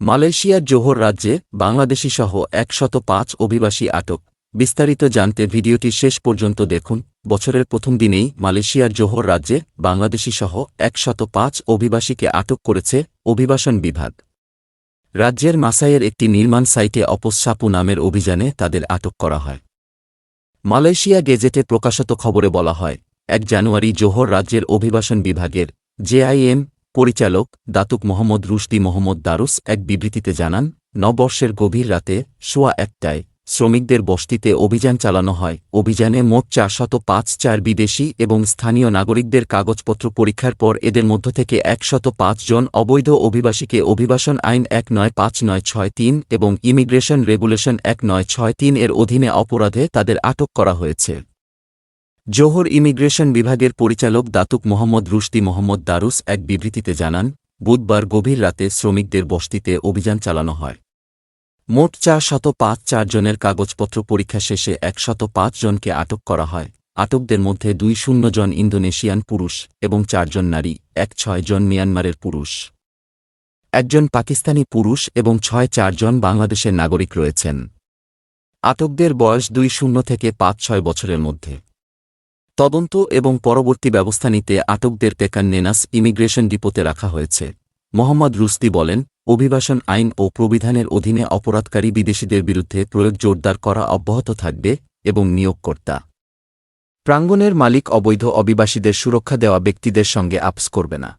মালয়েশিয়ার জোহর রাজ্যে বাংলাদেশিসহ একশত পাঁচ অভিবাসী আটক। বিস্তারিত জানতে ভিডিওটি শেষ পর্যন্ত দেখুন। বছরের প্রথম দিনেই মালয়েশিয়ার জোহর রাজ্যে বাংলাদেশিসহ একশত পাঁচ অভিবাসীকে আটক করেছে অভিবাসন বিভাগ। রাজ্যের মাসাইয়ের একটি নির্মাণ সাইটে অপসাপু নামের অভিযানে তাদের আটক করা হয়। মালয়েশিয়া গেজেটে প্রকাশিত খবরে বলা হয়, এক জানুয়ারি জোহর রাজ্যের অভিবাসন বিভাগের জেআইএম পরিচালক Datuk Mohammad Rusdi Mohammad Darus এক বিবৃতিতে জানান, নববর্ষের গভীর রাতে সোয়া একটায় শ্রমিকদের বস্তিতে অভিযান চালানো হয়। অভিযানে মোট চারশত পাঁচ চার বিদেশি এবং স্থানীয় নাগরিকদের কাগজপত্র পরীক্ষার পর এদের মধ্য থেকে একশত পাঁচ জন অবৈধ অভিবাসীকে অভিবাসন আইন এক নয় পাঁচ নয় ছয় তিন এবং ইমিগ্রেশন রেগুলেশন এক নয় ছয় তিন এর অধীনে অপরাধে তাদের আটক করা হয়েছে। জোহর ইমিগ্রেশন বিভাগের পরিচালক Datuk Mohammad Rusdi Mohammad Darus এক বিবৃতিতে জানান, বুধবার গভীর রাতে শ্রমিকদের বস্তিতে অভিযান চালানো হয়। মোট চার শত পাঁচ চারজনের কাগজপত্র পরীক্ষা শেষে একশত পাঁচ জনকে আটক করা হয়। আটকদের মধ্যে দুই শূন্য জন ইন্দোনেশিয়ান পুরুষ এবং চারজন নারী, এক ছয় জন মিয়ানমারের পুরুষ। একজন পাকিস্তানি পুরুষ এবং ছয় চারজন বাংলাদেশের নাগরিক রয়েছেন। আটকদের বয়স দুই শূন্য থেকে পাঁচ ছয় বছরের মধ্যে। তদন্ত এবং পরবর্তী ব্যবস্থা নিতে আটকদের টেকান নেনাস ইমিগ্রেশন ডিপোতে রাখা হয়েছে। মোহাম্মদ রুস্তি বলেন, অভিবাসন আইন ও প্রবিধানের অধীনে অপরাধকারী বিদেশিদের বিরুদ্ধে প্রয়োগ জোরদার করা অব্যাহত থাকবে এবং নিয়োগকর্তা। প্রাঙ্গণের মালিক অবৈধ অভিবাসীদের সুরক্ষা দেওয়া ব্যক্তিদের সঙ্গে আপস করবে না।